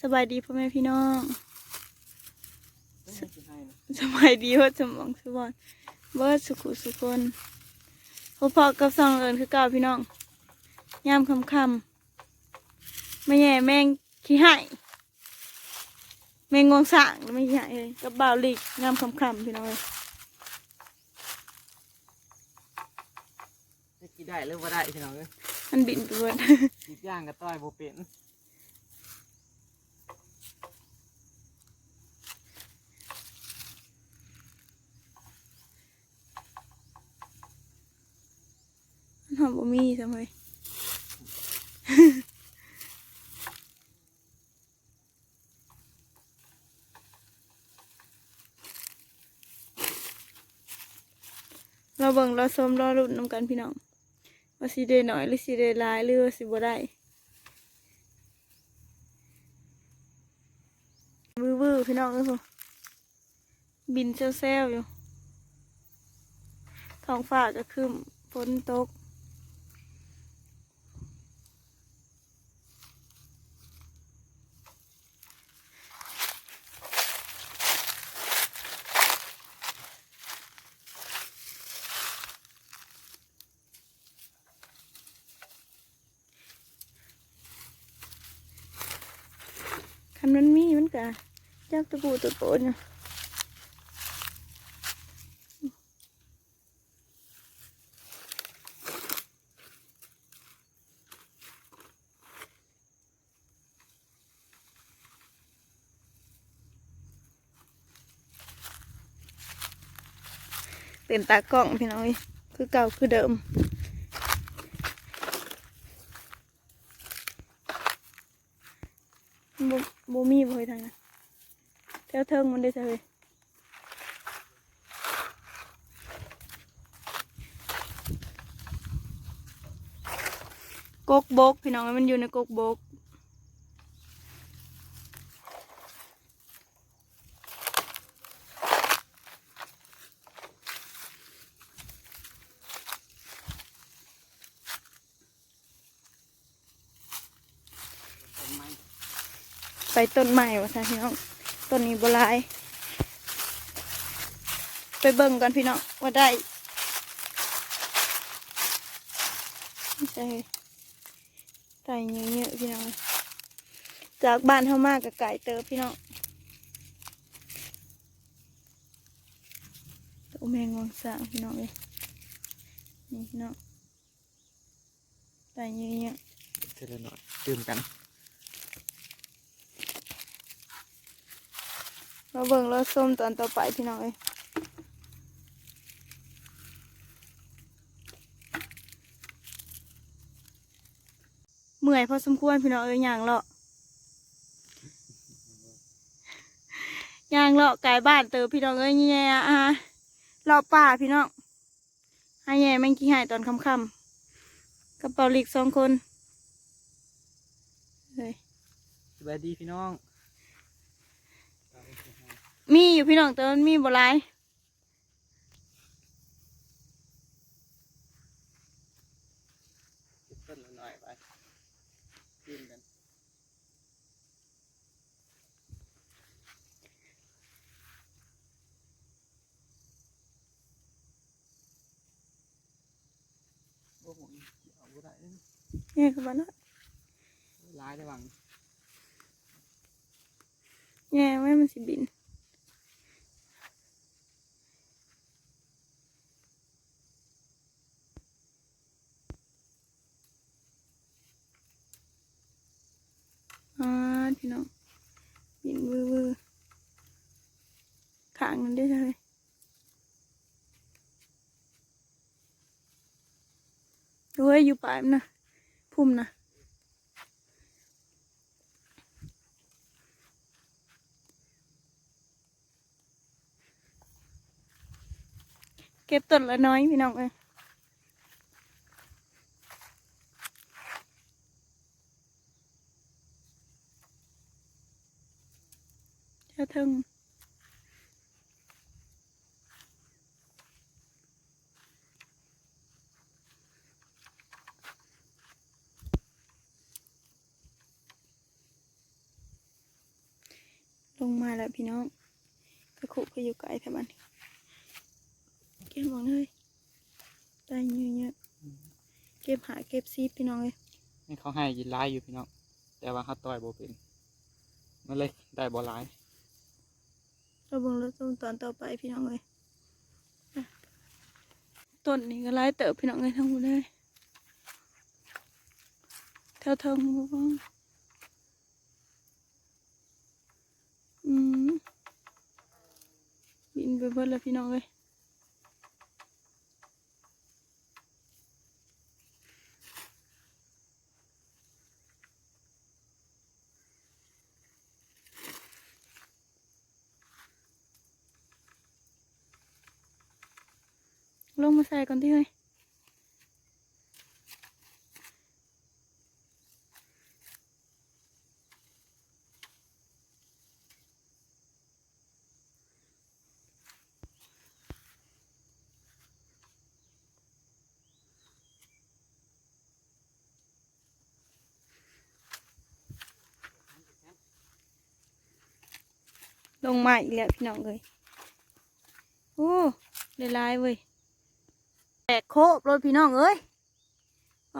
สบายดีพ่อแม่พี่น้องต้องให้สิให้นะสบายดีว่าสมองสบอนเบิร์ดสุขุสุคนพอพอกับสองเอินคือเก่าพี่น้องยามคำคำๆไม่แย่แมงขี้หายแมงงวงสางไม่ขี้หายเลยกับบ่าวลิกยามคำคำๆพี่น้องเลยจะกินได้หรือว่าได้พี่น้องเอ้ยมันบินไปเบิดกินย่างกับต้อยโบเป็น มันหอมบ่ทำไมเราเบิ่งเราส้มรอรุ่นนำกันพี่น้องว่าสิได้หน่อยหรือสิได้หลายหรือว่าสิบ่ได้วื้อวื้อพี่น้องเอ้ยพวกบินเซลๆอยู่ท้องฟ้าก็ครึ้มฝนตก คันมันมีมันกะจักตะปูตะโปนอยู่เป็นตากล้องพี่น้อยคือเก่าคือเดิม บ่บ่มีบ่เฮ้ยทางนั้นแถวเทิงมันได้ซะเฮ้ยกกบกพี่น้องมันอยู่ในกกบก ไปต้นใหม่ว่าซะพี่น้องต้นนี้บ่หลายไปเบิ่งกันพี่น้องว่าได้ไม่ใช่เยอะๆพี่น้องจากบ้านเท่ามากกับไก่เติบพี่น้องตัวแมงวังสางพี่น้องเลยนี่พี่น้องไก่เยอะเท่าหน่อยดื่มกัน ๆมาเบิ่งรสส้มตอนต่อไปพี่น้องเลยเมื่อยพอสมควรพี่น้องเอ้ยย่างเลาะย่างเลาะไก่บ้านเติบพี่น้องเอ้ยแย่อะเลาะป่าพี่น้องให้แย่แม่งกี้หายตอนค่ำๆกระเป๋าหลีกสองคนเลยสบายดีพี่น้อง มีอยู่พี่น้องแต่มันมีบ่หลายเก็บต้นละหน่อยไปดื่มกันโอ้โหเอาบ่ได้เด้อแย่กับบ้านเนาะร้ายได้บังแย่ไว้มันสิบิน อ่าพี่น้องบินวือวือขางมันได้เลยดูให้อยู่ปลายมันนะพุ่มนะเก็บต้นละน้อยพี่น้องเอ้ย เจ้าทึงลงมาแล้วพี่น้องกระขุก็อยู่ไกลแถวบ้านเก็บมองเลยได้เยอะเยอะๆเก็บหาเก็บซีพี่น้องเลยนี่เขาให้ยินร้ายอยู่พี่น้อง แต่ว่าเขาต่อยโบเป็นมันเลยได้บอลาย เราเบิ่งรถต้นตอนต่อไปพี่น้องเลยต้นนี้ก็ไล่เติบพี่น้องเลยทั้งหมดเลยแถวเทิงบ่บ้างอืมบินไปเบิดแล้วพี่น้องเลย ลงมาใส่ก่อนที่เฮ้ยลงมาอีกแล้วพี่น้องเลยโอ้ กโคบรถพี่น้องเอ้ยอ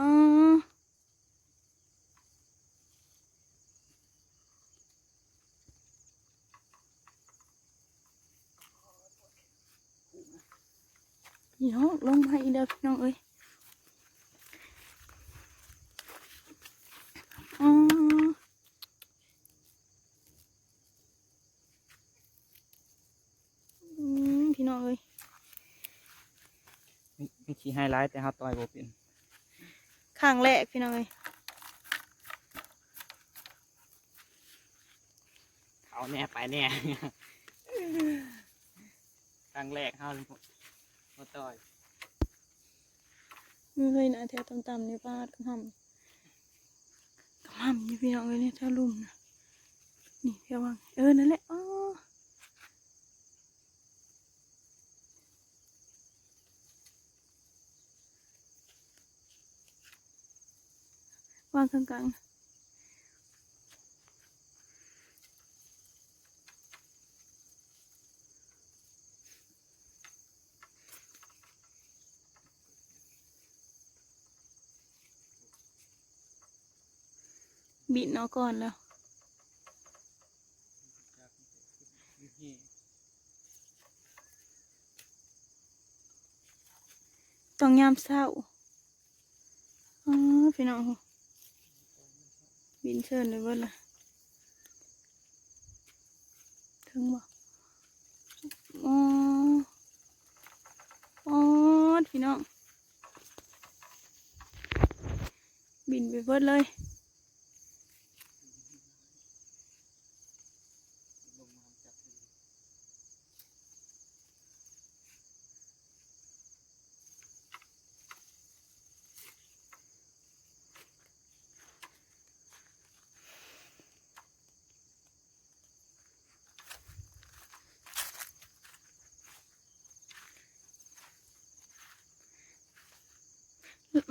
พี่น้องลงมาอีกเด้อพี่น้องเอ้ยอ๋ออืมพี่น้องเอ้ย มีมีขี้ ไฮไลท์แต่เขาต่อยโบเป็นข้างแรกพี่น้องเอ้ยเขาแน่ไปแน่ครั้งแรกเขาเขาต่อยไม่เคยนะแถวต่ำๆนี่ป้าดกระหำกระหำนี่พี่น้องเอ้ยเนี่ยแถวลุ่มนะนี่เพียวังเออนั่นแหละอ๋อ วางกลางบิดเนาะก่อนแล้วต้องยามเศร้าอ๋อพี่น้อง บินเชิญเลยเบิดละถึงบ่อ๋ออ๋อพี่น้องบินไปเบิดเลย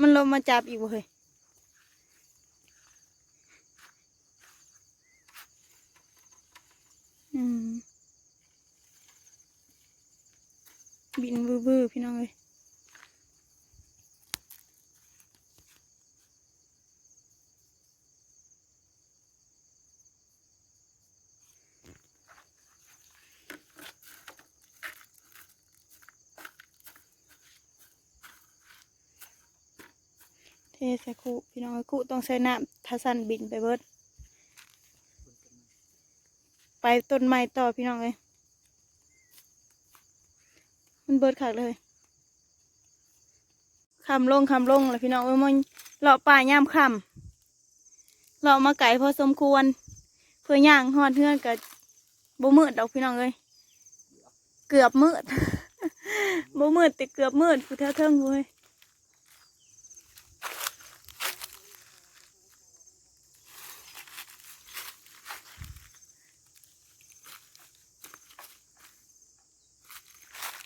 มันลงมาจับอีกบ่เฮ้ยอืมบินบื้อๆพี่น้องเลย ใส่คุพี่น้องเอ้ยคุต้องใส่น้ำถ้าสั่นบินไปเบิด ไปต้นไม้ต่อพี่น้องเลยมันเบิดขาดเลยคำลงคำลงเลยพี่น้องเอ้ยมันเลาะป่าย่ามคำเลาะมาไก่พอสมควร เพื่อย่างหอดเพื่อนกับบ่มืดดอกพี่น้องเลยเกือบมืดบ่มืดแต่เกือบมืดผู้แท้เทิงเว้ย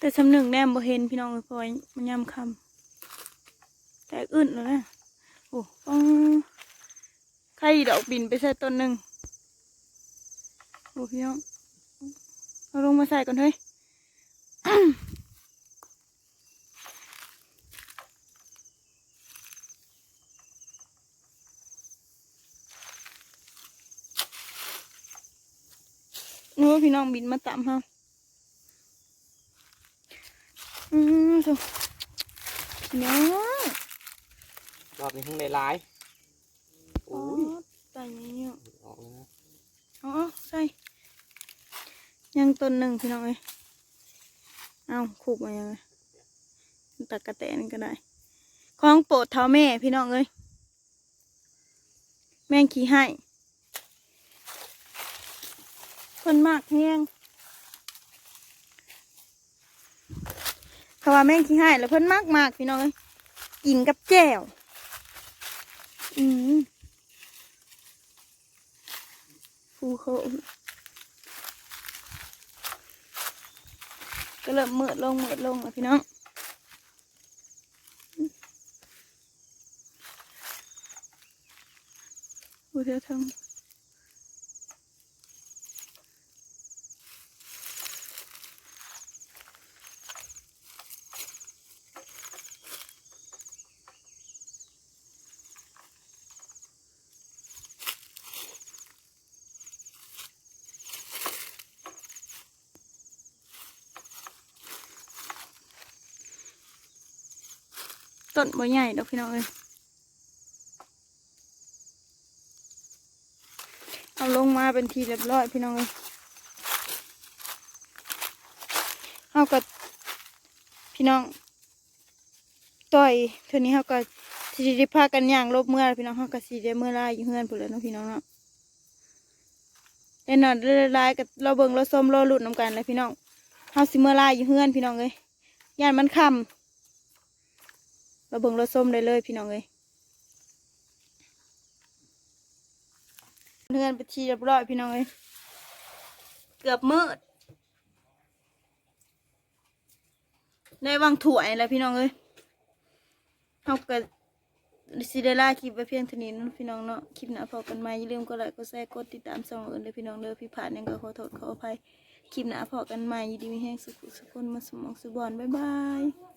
แต่สำหนึกแนมบ่เห็นพี่น้องเลยเพราะมันยำคำแต่อึดแล้วนะโอ้อ๋อใครดอกบินไปใส่ต้นหนึ่งโอ้พี่น้องเอาลงมาใส่ก่อนเฮ้ยนู้พี่น้องบินมาตามเฮาอืม สุเนาะรอบนี้ทั้งได้หลายโอ้โอ้ยตายเนี่ยออกแล้วนะเอาเอาใส่ยังต้นหนึ่งพี่น้องเอ้ยเอาคูบมายังไงตักกระแตนก็ได้ของโปรดเท้าแม่พี่น้องเอ้ยแม่งขี้ให้คนมากแห้ง เขาว่าแม่งขี้ให้แล้วเพิ่นมากมากพี่น้องเอ้ยกินกับแจ่วอืมฟูเขาก็เริ่มมืดลงเมืดลงแล้วพี่น้องกูจะทำ ต้นบ่ใหญ่ดอกพี่น้องเอ้ยเอาลงมาเป็นทีเรียบร้อยพี่น้องเลยเอากับพี่น้องต่อยเท่านี้เขาก็สิได้พากันย่างลบเมื่อพี่น้องเขาก็สิได้เมื่อลายอยู่เฮือนพุ่นแล้วนาะพี่น้องเนาะได้นอนได้ลายกับเราเบิ่งเราส้มเราหลุดน้ำกันเลยพี่น้องเขาสิเมื่อลายอยู่เฮือนพี่น้องเลยย่านมันคำ เราเบิ่งเราส้มได้เลยพี่น้องเลยเพื่อนไปทีเรียบร้อยพี่น้องเอ้ยเกือบมืดได้วางถั่วยแล้วพี่น้องเอ้ยเอากระสิได้ล่าคลิปไปเพียงเท่านี้นะพี่น้องเนาะคลิปหน้าพอกันใหม่อย่าลืมกดไลค์กดแชร์กดติดตามช่องอื่นเลยพี่น้องเด้อพี่ผ่านยังก็ขอโทษขออภัยคลิปหน้าพอกันใหม่ยินดีมีแห้งสุขสุขคนมาสมองสุบอนบ๊ายบาย